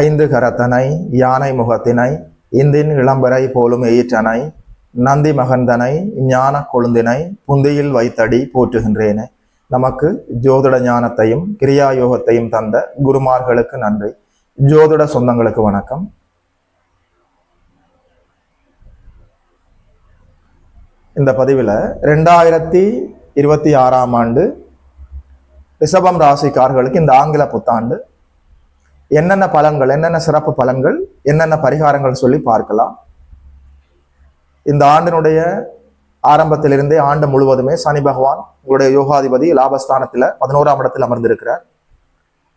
ஐந்து கரத்தனை யானை முகத்தினை இந்தின் இளம்பரை போலும் எயிற்றனை நந்தி மகந்தனை ஞான கொழுந்தினை புந்தியில் வைத்தடி போற்றுகின்றேனே. நமக்கு ஜோதிட ஞானத்தையும் கிரியா யோகத்தையும் தந்த குருமார்களுக்கு நன்றி. ஜோதிட சொந்தங்களுக்கு வணக்கம். இந்த பதிவில் ரெண்டாயிரத்தி இருபத்தி ஆறாம் ஆண்டு ரிஷபம் ராசிக்காரர்களுக்கு இந்த ஆங்கில புத்தாண்டு என்னென்ன பலன்கள் என்னென்ன சிறப்பு பலன்கள் என்னென்ன பரிகாரங்கள் சொல்லி பார்க்கலாம். இந்த ஆண்டினுடைய ஆரம்பத்திலிருந்தே ஆண்டு முழுவதுமே சனி பகவான் உங்களுடைய யோகாதிபதி லாபஸ்தானத்தில் பதினோராம் இடத்தில் அமர்ந்திருக்கிறார்.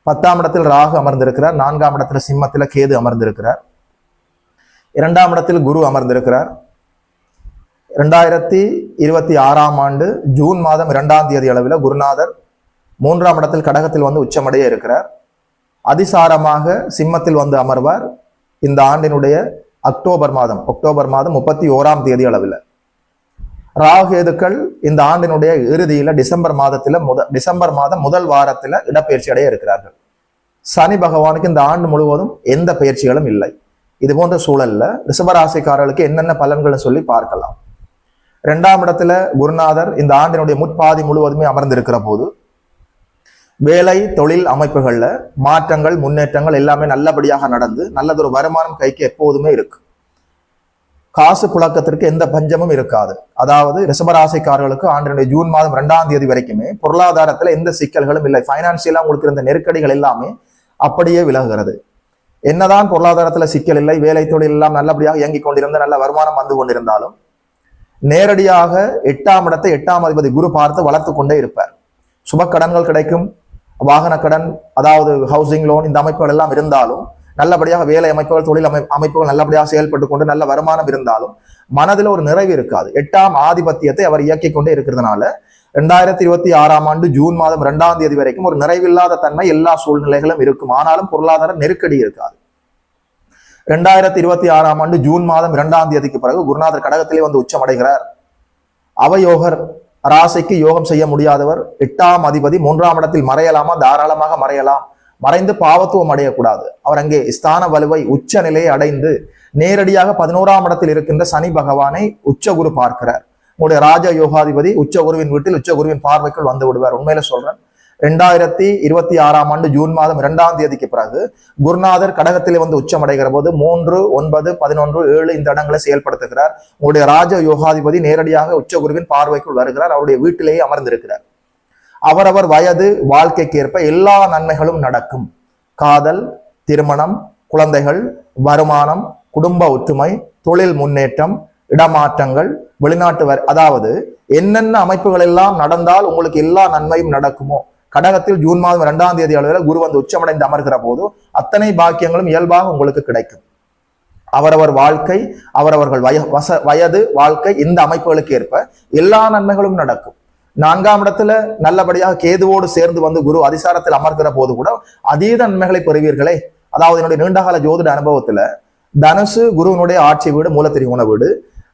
பத்தாம் இடத்தில் ராகு அமர்ந்திருக்கிறார். நான்காம் இடத்துல சிம்மத்தில் கேது அமர்ந்திருக்கிறார். இரண்டாம் இடத்தில் குரு அமர்ந்திருக்கிறார். ரெண்டாயிரத்தி இருபத்தி ஆறாம் ஆண்டு ஜூன் மாதம் இரண்டாம் தேதி அளவில் குருநாதர் மூன்றாம் இடத்தில் கடகத்தில் வந்து உச்சமடைய இருக்கிறார். அதிசாரமாக சிம்மத்தில் வந்து அமர்வார் இந்த ஆண்டினுடைய அக்டோபர் மாதம். அக்டோபர் மாதம் முப்பத்தி ஓராம் தேதி அளவில். ராகேதுக்கள் இந்த ஆண்டினுடைய இறுதியில டிசம்பர் மாதத்துல முத டிசம்பர் மாதம் முதல் வாரத்துல இடப்பெயர்ச்சி அடைய இருக்கிறார்கள். சனி பகவானுக்கு இந்த ஆண்டு முழுவதும் எந்த பயிற்சிகளும் இல்லை. இது போன்ற சூழல்ல ரிஷபராசிக்காரர்களுக்கு என்னென்ன பலன்கள்னு சொல்லி பார்க்கலாம். ரெண்டாம் இடத்துல குருநாதர் இந்த ஆண்டினுடைய முற்பாதி முழுவதுமே அமர்ந்திருக்கிற போது வேலை தொழில் அமைப்புகளில் மாற்றங்கள் முன்னேற்றங்கள் எல்லாமே நல்லபடியாக நடந்து நல்லதொரு வருமானம் கைக்கு எப்போதுமே இருக்கு. காசு புழக்கத்திற்கு எந்த பஞ்சமும் இருக்காது. அதாவது ரிசபராசிக்காரர்களுக்கு ஆண்டினுடைய ஜூன் மாதம் ரெண்டாம் தேதி வரைக்குமே பொருளாதாரத்தில் எந்த சிக்கல்களும் இல்லை. ஃபைனான்சியலாக உங்களுக்கு இருந்த நெருக்கடிகள் எல்லாமே அப்படியே விலகுகிறது. என்னதான் பொருளாதாரத்தில் சிக்கல் இல்லை வேலை தொழில் எல்லாம் நல்லபடியாக இயங்கிக் கொண்டிருந்த நல்ல வருமானம் வந்து கொண்டிருந்தாலும் நேரடியாக எட்டாம் இடத்தை எட்டாம் அதிபதி குரு பார்த்து வளர்த்து கொண்டே இருப்பார். சுப கடன்கள் கிடைக்கும் வாகன கடன் அதாவது ஹவுசிங் லோன் இந்த அமைப்புகள் எல்லாம் இருந்தாலும் நல்லபடியாக வேலை அமைப்புகள் தொழில் அமை அமைப்புகள் நல்லபடியாக செயல்பட்டு கொண்டு நல்ல வருமானம் இருந்தாலும் மனதில் ஒரு நிறைவு இருக்காது. எட்டாம் ஆதிபத்தியத்தை அவர் இயக்கிக் கொண்டே இருக்கிறதுனால ரெண்டாயிரத்தி இருபத்தி ஆறாம் ஆண்டு ஜூன் மாதம் இரண்டாம் தேதி வரைக்கும் ஒரு நிறைவில்லாத தன்மை எல்லா சூழ்நிலைகளும் இருக்கும். ஆனாலும் பொருளாதார நெருக்கடி இருக்காது. ரெண்டாயிரத்தி இருபத்தி ஆறாம் ஆண்டு ஜூன் மாதம் இரண்டாம் தேதிக்கு பிறகு குருநாதர் கடகத்திலே வந்து உச்சமடைகிறார். அவயோகர் ராசிக்கு யோகம் செய்ய முடியாதவர் எட்டாம் அதிபதி மூன்றாம் இடத்தில் மறையலாமா? தாராளமாக மறையலாம். மறைந்து பாவத்துவம் அடையக்கூடாது. அவர் அங்கே ஸ்தான வலுவை உச்ச நிலையை அடைந்து நேரடியாக பதினோராம் இடத்தில் இருக்கின்ற சனி பகவானை உச்ச குரு பார்க்கிறார். உங்களுடைய ராஜ யோகாதிபதி உச்ச குருவின் வீட்டில் உச்ச குருவின் பார்வைக்குள் வந்து விடுவார். உண்மையில சொல்றேன் ரெண்டாயிரத்தி இருபத்தி ஆறாம் ஆண்டு ஜூன் மாதம் இரண்டாம் தேதிக்கு பிறகு குருநாதர் கடகத்திலே வந்து உச்சமடைகிற போது மூன்று ஒன்பது பதினொன்று ஏழு இந்த இடங்களை செயல்படுத்துகிறார். உங்களுடைய ராஜ யோகாதிபதி நேரடியாக உச்ச குருவின் பார்வைக்குள் வருகிறார். அவருடைய வீட்டிலேயே அமர்ந்திருக்கிறார். அவரவர் வயது வாழ்க்கைக்கு ஏற்ப எல்லா நன்மைகளும் நடக்கும். காதல் திருமணம் குழந்தைகள் வருமானம் குடும்ப ஒற்றுமை தொழில் முன்னேற்றம் இடமாற்றங்கள் வெளிநாட்டு வர அதாவது என்னென்ன அமைப்புகள் எல்லாம் நடந்தால் உங்களுக்கு எல்லா நன்மையும் நடக்குமோ கடகத்தில் ஜூன் மாதம் இரண்டாம் தேதி அளவில் குரு வந்து உச்சமடைந்து அமர்கிற போது அத்தனை பாக்கியங்களும் இயல்பாக உங்களுக்கு கிடைக்கும். அவரவர் வாழ்க்கை அவரவர்கள் வய வச வயது வாழ்க்கை இந்த அமைப்புகளுக்கு ஏற்ப எல்லா நன்மைகளும் நடக்கும். நான்காம் இடத்துல நல்லபடியாக கேதுவோடு சேர்ந்து வந்து குரு அதிசாரத்தில் அமர்கிற போது கூட அதீத நன்மைகளை பெறுவீர்களே. அதாவது என்னுடைய நீண்டகால ஜோதிட அனுபவத்துல தனுசு குருவினுடைய ஆட்சி வீடு மூலத்திரிகோண வீடு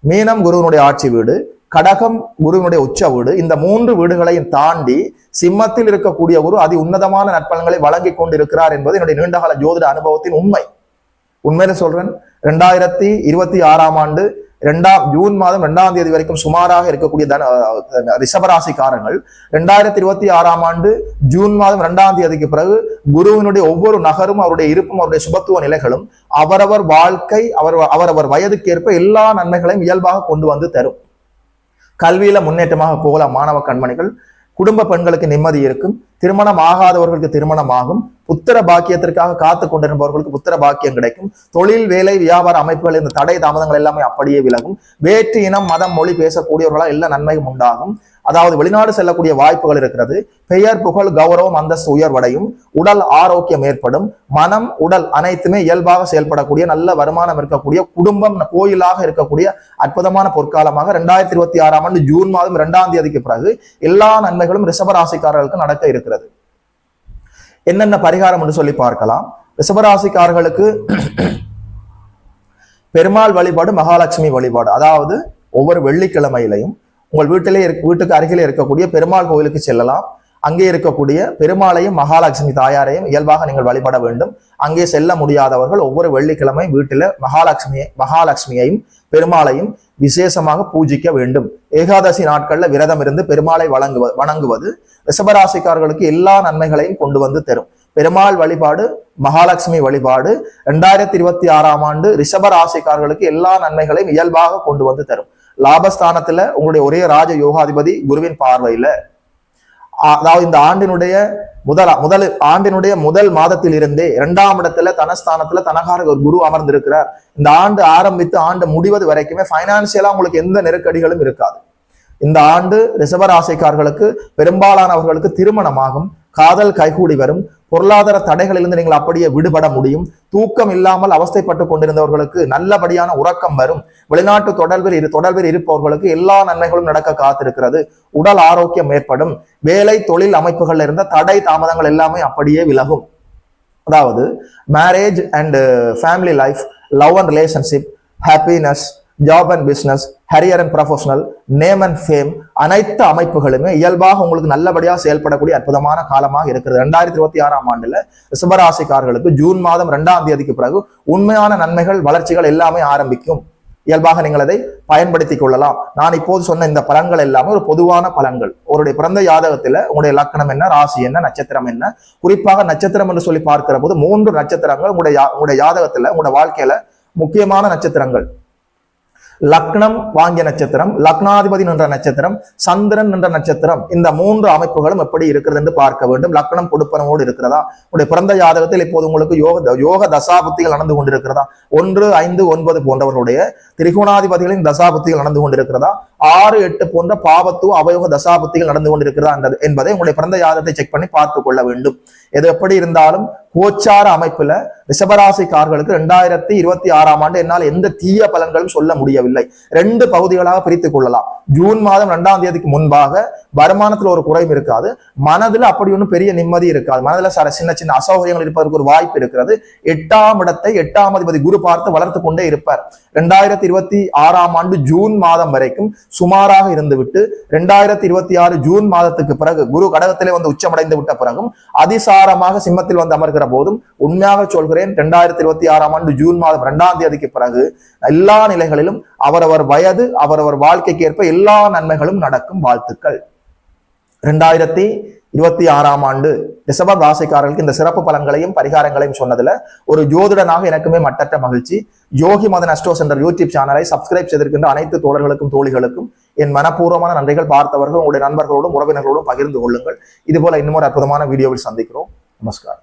மீனம் குருவினுடைய ஆட்சி வீடு கடகம் குருவினுடைய உச்ச வீடு. இந்த மூன்று வீடுகளையும் தாண்டி சிம்மத்தில் இருக்கக்கூடிய குரு அதி உன்னதமான நற்பலன்களை வழங்கி கொண்டிருக்கிறார் என்பது என்னுடைய நீண்டகால ஜோதிட அனுபவத்தின் உண்மை. உண்மையில சொல்றேன் ரெண்டாயிரத்தி இருபத்தி ஆறாம் ஆண்டு ரெண்டாம் ஜூன் மாதம் ரெண்டாம் தேதி வரைக்கும் சுமாராக இருக்கக்கூடிய தன ரிஷபராசிக்காரங்கள் ரெண்டாயிரத்தி இருபத்தி ஆறாம் ஆண்டு ஜூன் மாதம் ரெண்டாம் தேதிக்கு பிறகு குருவினுடைய ஒவ்வொரு நகரும் அவருடைய இருப்பும் அவருடைய சுபத்துவ நிலைகளும் அவரவர் வாழ்க்கை அவர் அவரவர் வயதுக்கேற்ப எல்லா நன்மைகளையும் இயல்பாக கொண்டு வந்து தரும். கல்வியில முன்னேற்றமாக போகலாம் மாணவ கண்மணிகள். குடும்ப பெண்களுக்கு நிம்மதி இருக்கும். திருமணம் ஆகாதவர்களுக்கு திருமணம் ஆகும் புத்திர பாக்கியத்திற்காக காத்து கொண்டிருப்பவர்களுக்கு புத்திர பாக்கியம் கிடைக்கும். தொழில் வேலை வியாபார அமைப்புகள் இந்த தடை தாமதங்கள் எல்லாமே அப்படியே விலகும். வேற்று இனம் மதம் மொழி பேசக்கூடியவர்களால் எல்லா நன்மையும் உண்டாகும். அதாவது வெளிநாடு செல்லக்கூடிய வாய்ப்புகள் இருக்கிறது. பெயர் புகழ் கௌரவம் அந்தஸ்து உயர்வடையும். உடல் ஆரோக்கியம் ஏற்படும். மனம் உடல் அனைத்துமே இயல்பாக செயல்படக்கூடிய நல்ல வருமானம் இருக்கக்கூடிய குடும்பம் கோயிலாக இருக்கக்கூடிய அற்புதமான பொற்காலமாக ரெண்டாயிரத்தி இருபத்தி ஆறாம் ஆண்டு ஜூன் மாதம் இரண்டாம் தேதிக்கு பிறகு எல்லா நன்மைகளும் ரிஷபராசிக்காரர்களுக்கு நடக்க இருக்கிறது. என்னென்ன பரிகாரம் என்று சொல்லி பார்க்கலாம். ரிஷபராசிக்காரர்களுக்கு பெருமாள் வழிபாடு மகாலட்சுமி வழிபாடு. அதாவது ஒவ்வொரு வெள்ளிக்கிழமையிலையும் உங்கள் வீட்டிலே இருக்க வீட்டுக்கு அருகிலே இருக்கக்கூடிய பெருமாள் கோயிலுக்கு செல்லலாம். அங்கே இருக்கக்கூடிய பெருமாளையும் மகாலட்சுமி தாயாரையும் இயல்பாக நீங்கள் வழிபட வேண்டும். அங்கே செல்ல முடியாதவர்கள் ஒவ்வொரு வெள்ளிக்கிழமை வீட்டில் மகாலட்சுமியை மகாலட்சுமியையும் பெருமாளையும் விசேஷமாக பூஜிக்க வேண்டும். ஏகாதசி நாட்களில் விரதம் இருந்து பெருமாளை வழங்குவ வணங்குவது ரிஷபராசிக்காரர்களுக்கு எல்லா நன்மைகளையும் கொண்டு வந்து தரும். பெருமாள் வழிபாடு மகாலட்சுமி வழிபாடு ரெண்டாயிரத்தி இருபத்தி ஆறாம் ஆண்டு ரிஷப ராசிக்காரர்களுக்கு எல்லா நன்மைகளையும் இயல்பாக கொண்டு வந்து தரும். லாபஸ்தானத்துல உங்களுடைய ஒரே ராஜ யோகாதிபதி குருவின் பார்வையில. அதாவது இந்த ஆண்டினுடைய முதல் முதல் ஆண்டினுடைய முதல் மாதத்தில் இருந்தே இரண்டாம் இடத்துல தனஸ்தானத்துல தனகார ஒரு குரு அமர்ந்திருக்கிறார். இந்த ஆண்டு ஆரம்பித்து ஆண்டு முடிவது வரைக்குமே பைனான்சியலா உங்களுக்கு எந்த நெருக்கடிகளும் இருக்காது. இந்த ஆண்டு ரிசவராசிக்காரர்களுக்கு பெரும்பாலானவர்களுக்கு திருமணமாகும். காதல் கைகூடி வரும். பொருளாதார தடைகளிலிருந்து நீங்கள் அப்படியே விடுபட முடியும். தூக்கம் இல்லாமல் அவஸ்தைப்பட்டு கொண்டிருந்தவர்களுக்கு நல்லபடியான உறக்கம் வரும். வெளிநாட்டு தொடர்பில் இரு தொடர்பில் இருப்பவர்களுக்கு எல்லா நன்மைகளும் நடக்க காத்திருக்கிறது. உடல் ஆரோக்கியம் ஏற்படும். வேலை தொழில் அமைப்புகள்ல இருந்த தடை தாமதங்கள் எல்லாமே அப்படியே விலகும். அதாவது marriage and family life love and relationship happiness job and business career and professional name and fame அனைத்து அமைப்புகளுமே இயல்பாக உங்களுக்கு நல்லபடியாக செயல்படக்கூடிய அற்புதமான காலமாக இருக்கிறது. ரெண்டாயிரத்தி இருபத்தி ஆறாம் ஆண்டுல ரிஷபராசிக்காரர்களுக்கு ஜூன் மாதம் ரெண்டாம் தேதிக்கு பிறகு உண்மையான நன்மைகள் வளர்ச்சிகள் எல்லாமே ஆரம்பிக்கும். இயல்பாக நீங்கள் அதை பயன்படுத்திக் கொள்ளலாம். நான் இப்போது சொன்ன இந்த பலன்கள் எல்லாமே ஒரு பொதுவான பலன்கள். உங்களுடைய பிறந்த ஜாதகத்துல உங்களுடைய லக்கணம் என்ன ராசி என்ன நட்சத்திரம் என்ன? குறிப்பாக நட்சத்திரம் என்று சொல்லி பார்க்கிற போது மூன்று நட்சத்திரங்கள் உங்களுடைய உங்களுடைய ஜாதகத்துல உங்களுடைய வாழ்க்கையில முக்கியமான நட்சத்திரங்கள். லக்னம் வாங்கிய நட்சத்திரம் லக்னாதிபதி நின்ற நட்சத்திரம் சந்திரன் நின்ற நட்சத்திரம் இந்த மூன்று அமைப்புகளும் எப்படி இருக்கிறது என்று பார்க்க வேண்டும். லக்னம் கொடுப்பனவோடு இருக்கிறதா? உடைய பிறந்த ஜாதகத்தில் இப்போது உங்களுக்கு யோக யோக தசாபுத்திகள் நடந்து கொண்டிருக்கிறதா? ஒன்று ஐந்து ஒன்பது போன்றவர்களுடைய திரிகோணாதிபதிகளின் தசாபுத்திகள் நடந்து கொண்டிருக்கிறதா? ஆறு எட்டு போன்ற பாவத்துவ அவயோக தசாபுத்திகள் நடந்து கொண்டிருக்கிறதா? என்பதை உங்களுடைய பிறந்த ஜாதகத்தை செக் பண்ணி பார்த்துக் கொள்ள வேண்டும். எது எப்படி இருந்தாலும் கோச்சார அமைப்புல ரிஷபராசிக்காரர்களுக்கு ரெண்டாயிரத்தி இருபத்தி ஆறாம் ஆண்டு என்னால் எந்த தீய பலன்களும் சொல்ல முடியவில்லை. ரெண்டு பகுதிகளாக பிரித்துக் கொள்ளலாம். ஜூன் மாதம் ரெண்டாம் தேதிக்கு முன்பாக வருமானத்துல ஒரு குறைவு இருக்காது. மனதுல அப்படி ஒன்றும் பெரிய நிம்மதி இருக்காது. மனதுல சர சின்ன சின்ன அசௌகரியங்கள் இருப்பதற்கு ஒரு வாய்ப்பு இருக்கிறது. எட்டாம் இடத்தை எட்டாம் அதிபதி குரு பார்த்து வளர்த்து கொண்டே இருப்பார். ரெண்டாயிரத்தி இருபத்தி ஆறாம் ஆண்டு ஜூன் மாதம் வரைக்கும் சுமாராக இருந்துவிட்டு ரெண்டாயிரத்தி இருபத்தி ஆறு ஜூன் மாதத்துக்கு பிறகு குரு கடகத்திலே வந்து உச்சமடைந்து விட்ட பிறகும் அதிசாரமாக சிம்மத்தில் வந்து அமர்கிற போதும் உண்மையாக சொல்கிறேன் ரெண்டாயிரத்தி இருபத்தி ஆறாம் ஆண்டு ஜூன் மாதம் இரண்டாம் தேதிக்கு பிறகு எல்லா நிலைகளிலும் அவரவர் வயது அவரவர் வாழ்க்கைக்கு ஏற்ப எல்லா நன்மைகளும் நடக்கும் வாழ்த்துக்கள். ரெண்டாயிரத்தி இருபத்தி ஆறாம் ஆண்டு ரிஷப ராசிக்காரர்களுக்கு இந்த சிறப்பு பலன்களையும் பரிகாரங்களையும் சொன்னதுல ஒரு ஜோதிடனாக எனக்குமே மட்டற்ற மகிழ்ச்சி. யோகி மதன் அஸ்டோஸ் என்ற யூடியூப் சேனலை சப்ஸ்கிரைப் செய்திருக்கின்ற அனைத்து தோழர்களுக்கும் தோழிகளுக்கும் என் மனப்பூர்வமான நன்றிகள் பார்த்தவர்கள் உங்களுடைய நண்பர்களோடும் உறவினர்களோடும் பகிர்ந்து கொள்ளுங்கள். இது போல இன்னும் ஒரு அற்புதமான வீடியோவில் சந்திக்கிறோம். நமஸ்காரம்.